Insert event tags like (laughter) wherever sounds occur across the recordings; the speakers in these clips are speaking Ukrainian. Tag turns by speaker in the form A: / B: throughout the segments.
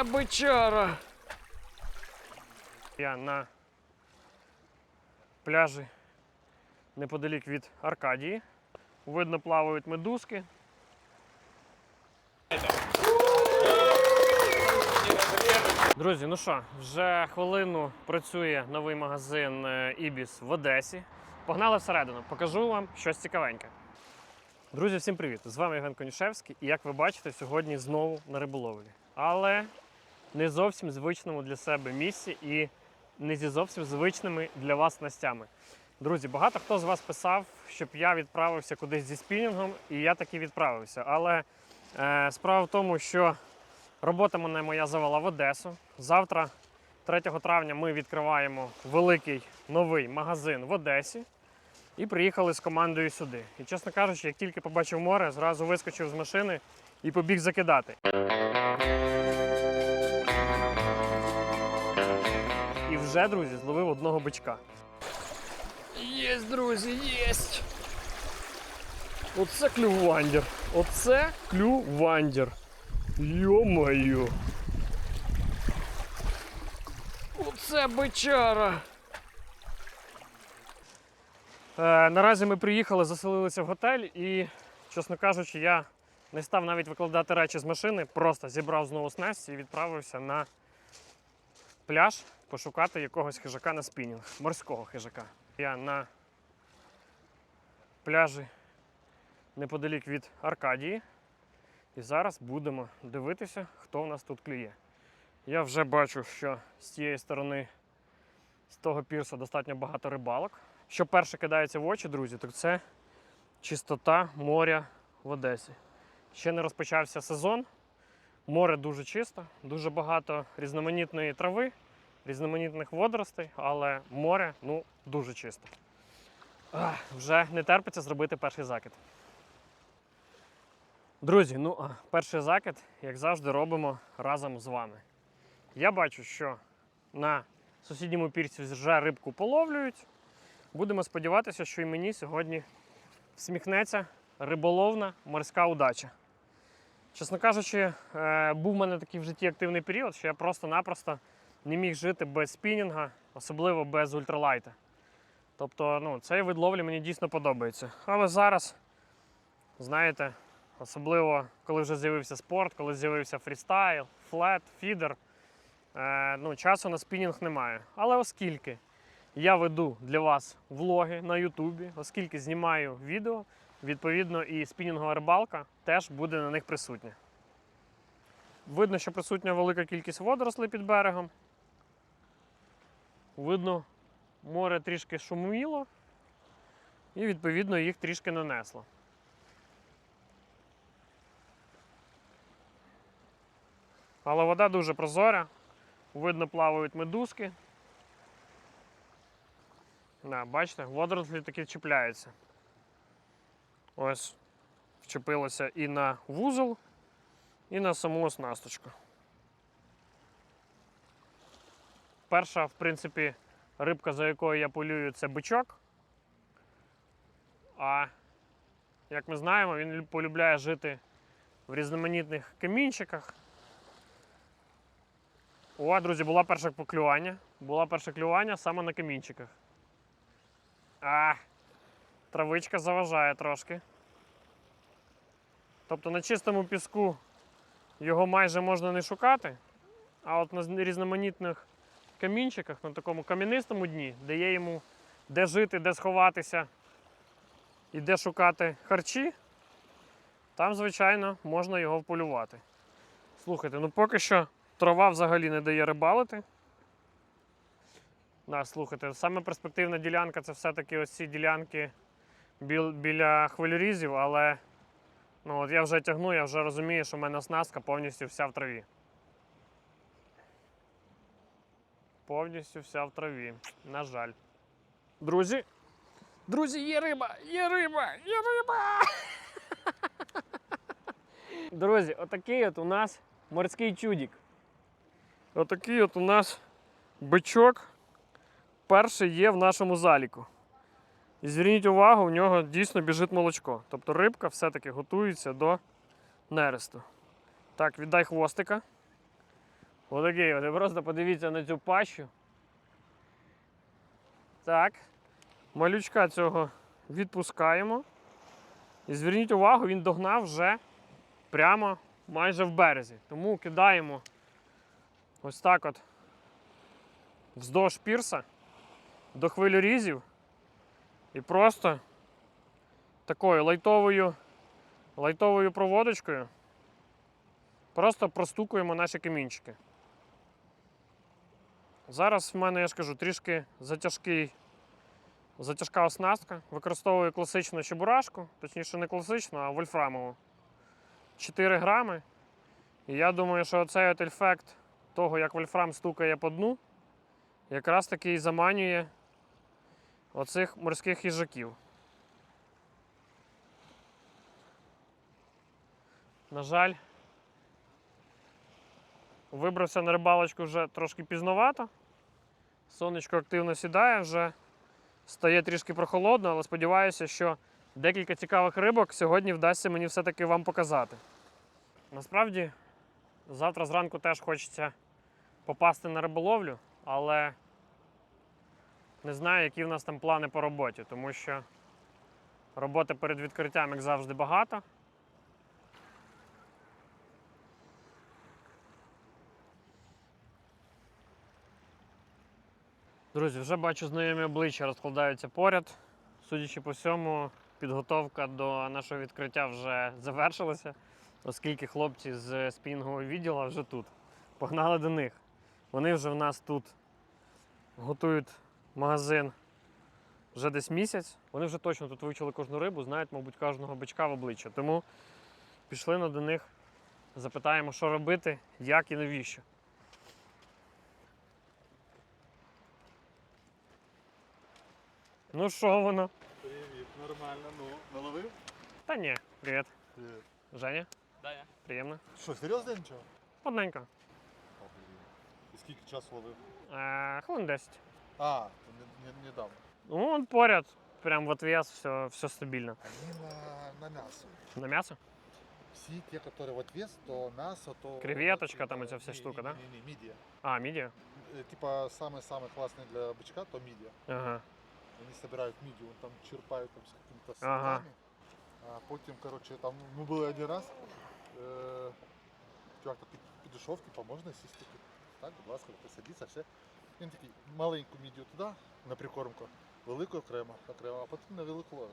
A: Оце бичара. Я на пляжі неподалік від Аркадії. Видно, плавають медузки. Друзі, ну що, вже хвилину працює новий магазин е, Ібіс в Одесі. Погнали всередину, покажу вам щось цікавеньке. Друзі, всім привіт! З вами Євген Конюшевський, і як ви бачите, сьогодні знову на риболовлі. Але не зовсім звичному для себе місці і не зі зовсім звичними для вас снастями. Друзі, багато хто з вас писав, щоб я відправився кудись зі спінінгом, і я таки відправився. Але е, справа в тому, що робота мене моя завела в Одесу. Завтра, 3 травня, ми відкриваємо великий новий магазин в Одесі. І приїхали з командою сюди. І чесно кажучи, як тільки побачив море, зразу вискочив з машини і побіг закидати. Вже, друзі, зловив одного бичка. Єсть, друзі, єсть! Оце клювандір. Оце клювандір. Йо-моє. Оце бичара. Е, наразі ми приїхали, заселилися в готель і, чесно кажучи, я не став навіть викладати речі з машини, просто зібрав знову снасті і відправився на пляж пошукати якогось хижака на спінінг, морського хижака. Я на пляжі неподалік від Аркадії. І зараз будемо дивитися, хто в нас тут клює. Я вже бачу, що з цієї сторони, з того пірса, достатньо багато рибалок. Що перше кидається в очі, друзі, так це чистота моря в Одесі. Ще не розпочався сезон. Море дуже чисто, дуже багато різноманітної трави, різноманітних водоростей, але море ну, дуже чисто. Ах, вже не терпиться зробити перший закид. Друзі, ну а перший закид, як завжди, робимо разом з вами. Я бачу, що на сусідньому пірці вже рибку половлюють. Будемо сподіватися, що і мені сьогодні всміхнеться риболовна морська удача. Чесно кажучи, е, був в мене такий в житті активний період, що я просто-напросто не міг жити без спінінга, особливо без ультралайта. Тобто, ну, цей вид ловлі мені дійсно подобається. Але зараз, знаєте, особливо коли вже з'явився спорт, коли з'явився фрістайл, флет, фідер, е, ну, часу на спінінг немає. Але оскільки я веду для вас влоги на Ютубі, оскільки знімаю відео, відповідно, і спінінгова рибалка теж буде на них присутня. Видно, що присутня велика кількість водорослей під берегом. Видно, море трішки шуміло, і відповідно їх трішки нанесло. Але вода дуже прозора, видно, плавають медузки. Да, бачите, водорослі таки чіпляються. Ось вчепилося і на вузол, і на саму оснасточку. Перша, в принципі, рибка, за якою я полюю, це бичок. А як ми знаємо, він полюбляє жити в різноманітних камінчиках. О, друзі, була перша поклювання. Була перше клювання саме на камінчиках. А, травичка заважає трошки. Тобто на чистому піску його майже можна не шукати, а от на різноманітних камінчиках, на такому кам'янистому дні, де є йому де жити, де сховатися і де шукати харчі, там, звичайно, можна його вполювати. Слухайте, ну поки що трава взагалі не дає рибалити. Да, слухайте, саме перспективна ділянка це все-таки ось ці ділянки біл- біля хвилерізів, але ну, от я вже тягну, я вже розумію, що в мене оснастка повністю вся в траві. Повністю вся в траві. На жаль. Друзі. Друзі, є риба! Є риба! Є риба! (laughs) Друзі, отакий от у нас морський чудік. Отакий от у нас бичок перший є в нашому заліку. І зверніть увагу, в нього дійсно біжить молочко. Тобто рибка все-таки готується до нересту. Так, віддай хвостика. Отакий, от, ви просто подивіться на цю пащу. Так. Малючка цього відпускаємо. І зверніть увагу, він догнав вже прямо майже в березі. Тому кидаємо ось так от вздовж пірса до хвилюрізів і просто такою лайтовою, лайтовою проводочкою просто простукуємо наші камінчики. Зараз в мене, я ж кажу, трішки затяжкий, затяжка оснастка. Використовую класичну чебурашку, точніше не класичну, а вольфрамову. 4 грами. І я думаю, що цей ефект того, як вольфрам стукає по дну, якраз таки і заманює оцих морських їжаків. На жаль, вибрався на рибалочку вже трошки пізновато. Сонечко активно сідає, вже стає трішки прохолодно, але сподіваюся, що декілька цікавих рибок сьогодні вдасться мені все-таки вам показати. Насправді, завтра зранку теж хочеться попасти на риболовлю, але не знаю, які в нас там плани по роботі, тому що роботи перед відкриттям, як завжди, багато. Друзі, вже бачу знайомі обличчя розкладаються поряд. Судячи по всьому, підготовка до нашого відкриття вже завершилася, оскільки хлопці з спінгового відділу вже тут. Погнали до них. Вони вже в нас тут готують магазин вже десь місяць. Вони вже точно тут вивчили кожну рибу, знають, мабуть, кожного бичка в обличчя. Тому пішли на до них, запитаємо, що робити, як і навіщо. Ну що воно?
B: Привіт, нормально. Ну, наловив?
A: Та ні, привіт.
B: Привіт.
A: Женя,
C: Да, я.
A: приємно.
B: Що, серйозно нічого?
A: Одненько.
B: О, блін. І скільки часу ловив?
A: Е, хвилин 10.
B: А, то не, не, недавно.
A: Ну, он поряд, прям в отвес, все, все стабильно.
B: Они на, на мясо.
A: На мясо?
B: Все те, которые в отвес, то мясо, то...
A: Креветочка, там
B: Да,
A: эти вся
B: не-
A: штука,
B: не-
A: да?
B: Не, не, мидия.
A: А, мидия?
B: Э, Типа самый-самый классный для бычка, то мидия.
A: Ага.
B: Они собирают мидию, вон там черпают там с какими-то
A: Ага.
B: А потім, короче, там, ми були один раз. Е, чувак під- підійшов, типа, можна сісти? Так, будь ласка, посадіться, все. Він такий маленьку мідію туди, на прикормку, велику окремо, окремо, а потім на велику.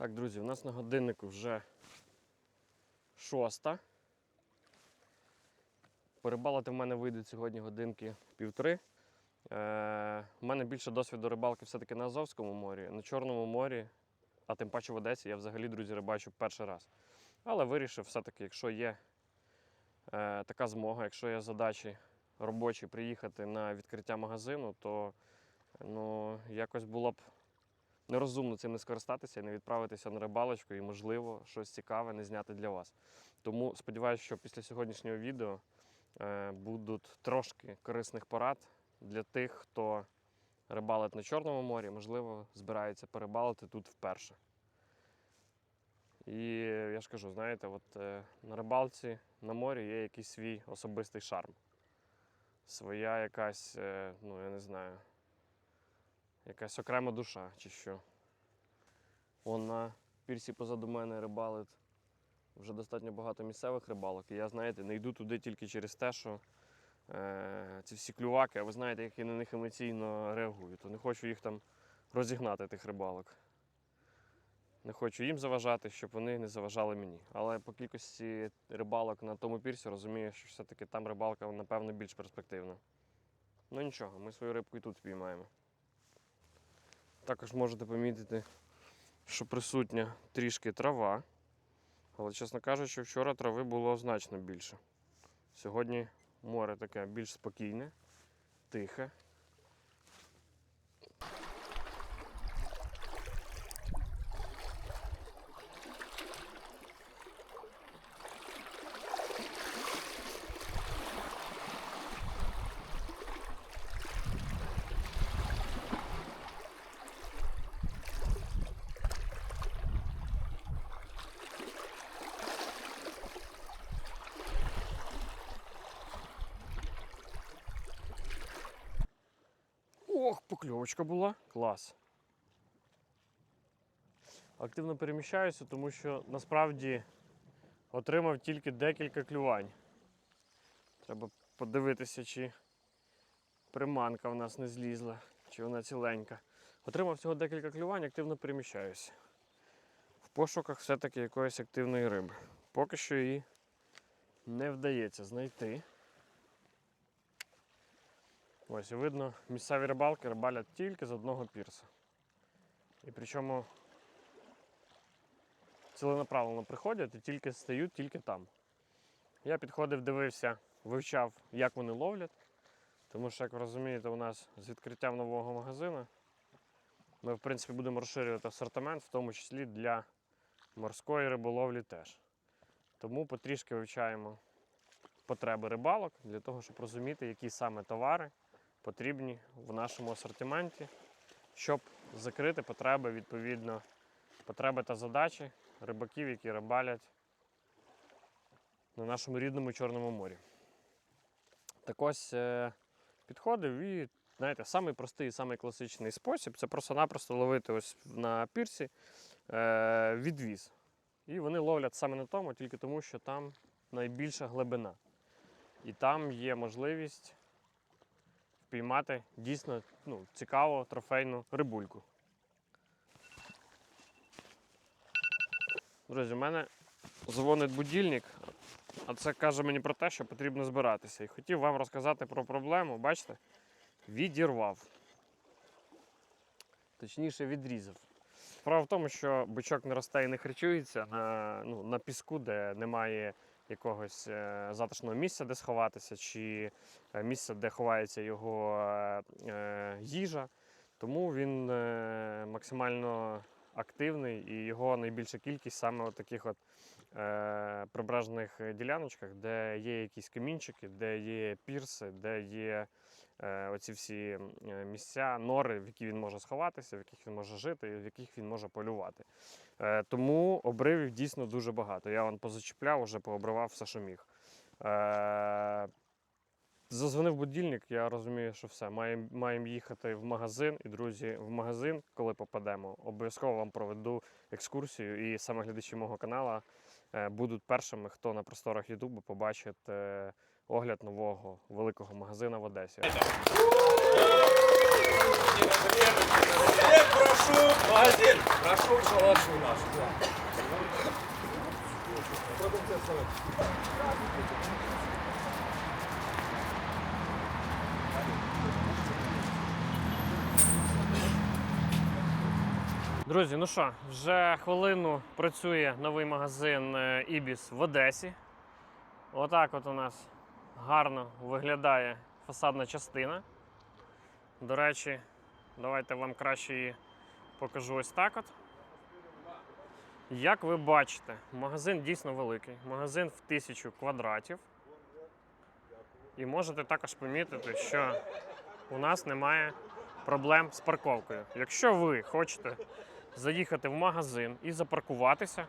A: Так, друзі, у нас на годиннику вже шоста. Порибалити в мене вийдуть сьогодні годинки півтори. Е, у мене більше досвіду рибалки все-таки на Азовському морі, на Чорному морі, а тим паче в Одесі я взагалі, друзі, рибачу перший раз. Але вирішив все-таки, якщо є е, така змога, якщо є задачі робочі приїхати на відкриття магазину, то ну, якось було б нерозумно цим не скористатися і не відправитися на рибалочку і, можливо, щось цікаве не зняти для вас. Тому сподіваюся, що після сьогоднішнього відео е, будуть трошки корисних порад для тих, хто рибалить на Чорному морі, можливо, збирається перебалити тут вперше. І я ж кажу, знаєте, от е, на рибалці на морі є якийсь свій особистий шарм. Своя якась, е, ну я не знаю, якась окрема душа чи що. Вон на пірсі позаду мене рибалить вже достатньо багато місцевих рибалок. І я, знаєте, не йду туди тільки через те, що е, ці всі клюваки, а ви знаєте, як я на них емоційно реагую, то не хочу їх там розігнати, тих рибалок. Не хочу їм заважати, щоб вони не заважали мені. Але по кількості рибалок на тому пірсі розумію, що все-таки там рибалка, напевно, більш перспективна. Ну нічого, ми свою рибку і тут спіймаємо. Також можете помітити, що присутня трішки трава. Але, чесно кажучи, вчора трави було значно більше. Сьогодні море таке більш спокійне, тихе. Ох, покльовочка була. Клас. Активно переміщаюся, тому що насправді отримав тільки декілька клювань. Треба подивитися, чи приманка в нас не злізла, чи вона ціленька. Отримав всього декілька клювань, активно переміщаюся. В пошуках все-таки якоїсь активної риби. Поки що її не вдається знайти. Ось і видно, місцеві рибалки рибалять тільки з одного пірса. І причому ціленаправленно приходять і тільки стають тільки там. Я підходив, дивився, вивчав, як вони ловлять. Тому що, як ви розумієте, у нас з відкриттям нового магазину ми, в принципі, будемо розширювати асортимент, в тому числі для морської риболовлі теж. Тому потрішки вивчаємо потреби рибалок для того, щоб розуміти, які саме товари потрібні в нашому асортименті, щоб закрити потреби, відповідно, потреби та задачі рибаків, які рибалять на нашому рідному Чорному морі. Так ось е, підходив і, знаєте, самий простий самий класичний спосіб це просто-напросто ловити ось на пірсі е, відвіз. І вони ловлять саме на тому, тільки тому, що там найбільша глибина. І там є можливість впіймати дійсно ну, цікаву трофейну рибульку. Друзі, у мене дзвонить будильник, а це каже мені про те, що потрібно збиратися. І хотів вам розказати про проблему, бачите? Відірвав. Точніше, відрізав. Справа в тому, що бичок не росте і не харчується на, ну, на піску, де немає якогось е, затишного місця, де сховатися, чи е, місця, де ховається його е, їжа. Тому він максимально активний і його найбільша кількість саме от таких от прибережних діляночках, де є якісь камінчики, де є пірси, де є оці всі е, місця, нори, в які він може сховатися, в яких він може жити, і в яких він може полювати. Е, тому обривів дійсно дуже багато. Я вон позачіпляв, вже пообривав все, що міг. Е, Зазвонив будильник, я розумію, що все. Маємо маємо їхати в магазин. І, друзі, в магазин, коли попадемо, обов'язково вам проведу екскурсію. І саме глядачі мого каналу е, будуть першими, хто на просторах Ютубу побачить е, огляд нового великого магазину в Одесі.
D: прошу, магазин, прошу, шалашу наш.
E: Друзі, ну що, вже хвилину працює новий магазин е, Ібіс в Одесі. Отак от у нас гарно виглядає фасадна частина. До речі, давайте вам краще її покажу ось так от. Як ви бачите, магазин дійсно великий. Магазин в тисячу квадратів. І можете також помітити, що у нас немає проблем з парковкою. Якщо ви хочете заїхати в магазин і запаркуватися,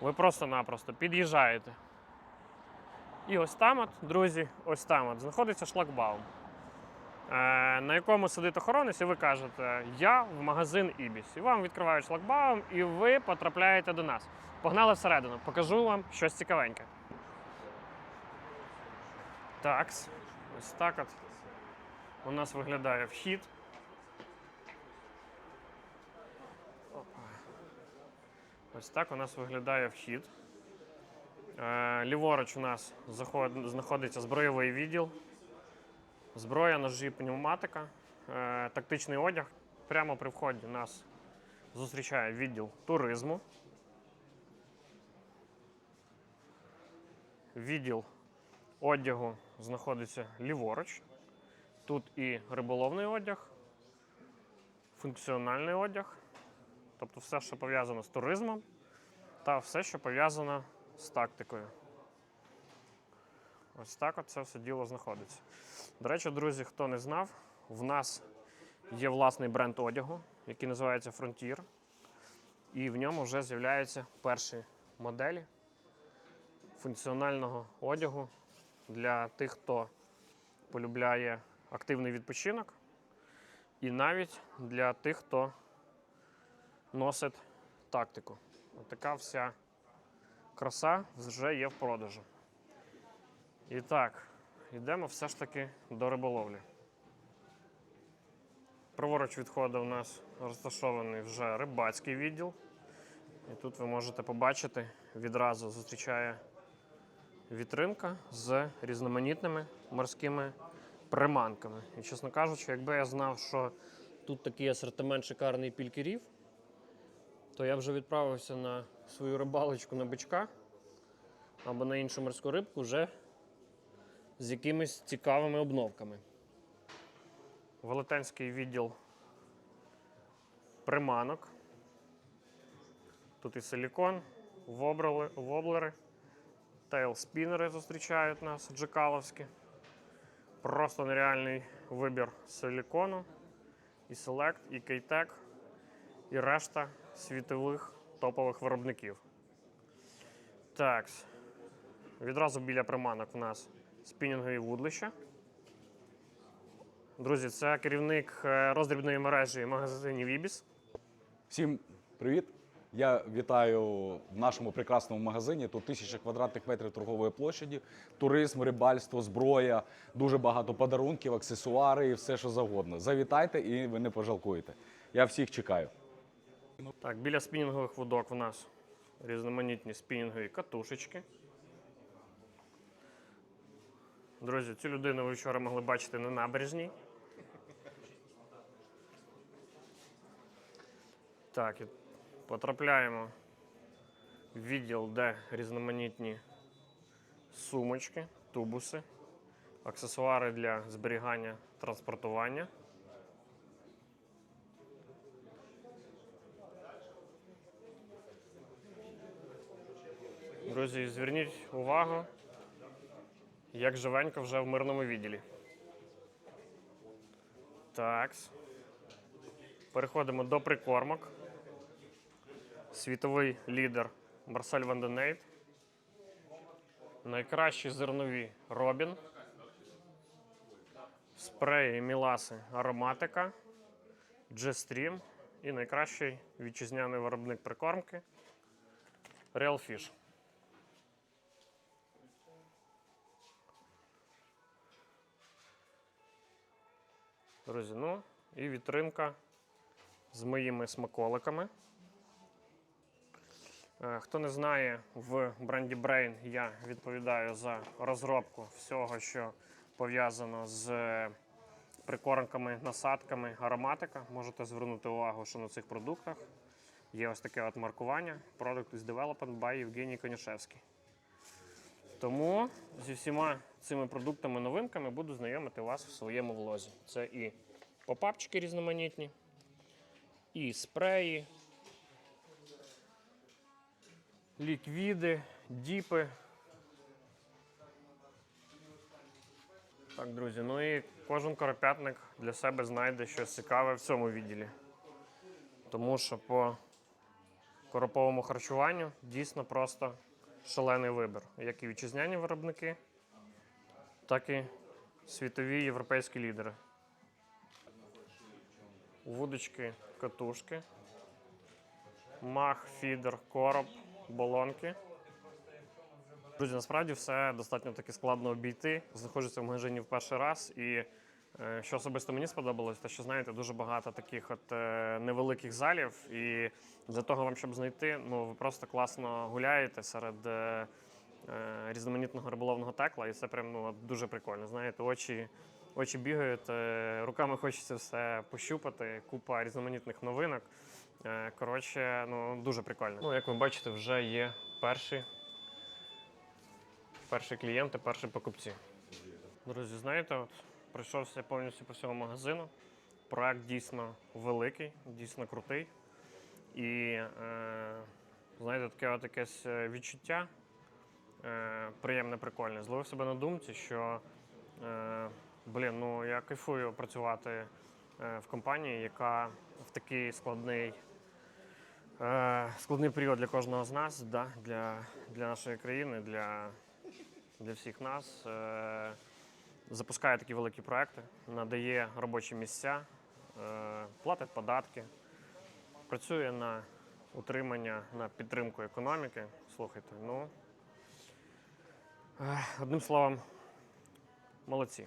E: ви просто-напросто під'їжджаєте. І ось там, от, друзі, ось там от, знаходиться шлагбаум, е, на якому сидить охоронець, і ви кажете, я в магазин Ібіс. І вам відкривають шлагбаум, і ви потрапляєте до нас. Погнали всередину, покажу вам щось цікавеньке. Так, ось так от у нас виглядає вхід.
A: Ось так у нас виглядає вхід. Е, Ліворуч у нас знаходиться збройовий відділ, зброя, ножі, пневматика, е, тактичний одяг. Прямо при вході нас зустрічає відділ туризму. Відділ одягу знаходиться ліворуч. Тут і риболовний одяг, функціональний одяг, тобто все, що пов'язано з туризмом, та все, що пов'язано з тактикою. Ось так от це все діло знаходиться. До речі, друзі, хто не знав, в нас є власний бренд одягу, який називається Frontier. І в ньому вже з'являються перші моделі функціонального одягу для тих, хто полюбляє активний відпочинок, і навіть для тих, хто носить тактику. От така вся краса вже є в продажу. І так, йдемо все ж таки до риболовлі. Праворуч від входу у нас розташований вже рибацький відділ. І тут ви можете побачити, відразу зустрічає вітринка з різноманітними морськими приманками. І, чесно кажучи, якби я знав, що тут такий асортимент шикарний пількерів, то я вже відправився на свою рибалочку на бичка або на іншу морську рибку вже з якимись цікавими обновками. Велетенський відділ приманок. Тут і силікон, вобрали, воблери, тейлспінери зустрічають нас, джекаловські. Просто нереальний вибір силікону, і Select, і Кейтек, і решта світових топових виробників. Так. Відразу біля приманок в нас спінінгові вудлища. Друзі, це керівник е, роздрібної мережі магазинів Ібіс.
D: Всім привіт! Я вітаю в нашому прекрасному магазині. Тут тисяча квадратних метрів торгової площаді, туризм, рибальство, зброя, дуже багато подарунків, аксесуари і все, що завгодно. Завітайте і ви не пожалкуєте. Я всіх чекаю.
A: Так, біля спінінгових вудок в нас різноманітні спінінгові катушечки. Друзі, цю людину ви вчора могли бачити на набережній. Так, і потрапляємо в відділ, де різноманітні сумочки, тубуси, аксесуари для зберігання транспортування. Друзі, зверніть увагу, як живенько вже в мирному відділі. Так. Переходимо до прикормок. Світовий лідер Марсель Ванденейт. Найкращі зернові Робін. Спреї Міласи Ароматика. G-Stream. І найкращий вітчизняний виробник прикормки Real Fish. Друзі, ну і вітринка з моїми смаколиками. Е, Хто не знає, в бренді Brain я відповідаю за розробку всього, що пов'язано з е, прикормками, насадками, ароматика. Можете звернути увагу, що на цих продуктах є ось таке от маркування Product is developed by Євгеній Конішевський. Тому зі всіма цими продуктами новинками буду знайомити вас в своєму влозі. Це і попапчики різноманітні, і спреї, ліквіди, діпи. Так, друзі, ну і кожен коропятник для себе знайде щось цікаве в цьому відділі. Тому що по короповому харчуванню дійсно просто шалений вибір. Як і вітчизняні виробники, так і світові європейські лідери. Вудочки, катушки, мах, фідер, короб, болонки. Друзі, насправді все достатньо таки складно обійти. Знаходжуся в магазині в перший раз і Е, Що особисто мені сподобалось, те, що знаєте, дуже багато таких от е, невеликих залів, і для того вам, щоб знайти, ну ви просто класно гуляєте серед е, різноманітного риболовного текла, і це прям ну, дуже прикольно. Знаєте, очі, очі бігають, е, руками хочеться все пощупати, купа різноманітних новинок. Е, Коротше, ну дуже прикольно. Ну, як ви бачите, вже є перші, перші клієнти, перші покупці. Друзі, знаєте, от пройшовся повністю по всьому магазину. Проект дійсно великий, дійсно крутий. І е, знаєте, таке от якесь е, відчуття е, приємне, прикольне. Зловив себе на думці, що е, блін, ну я кайфую працювати е, в компанії, яка в такий складний, е, складний період для кожного з нас, да, для, для нашої країни, для, для всіх нас. Е, запускає такі великі проекти, надає робочі місця, е, платить податки, працює на утримання, на підтримку економіки. Слухайте, ну Е, одним словом, молодці.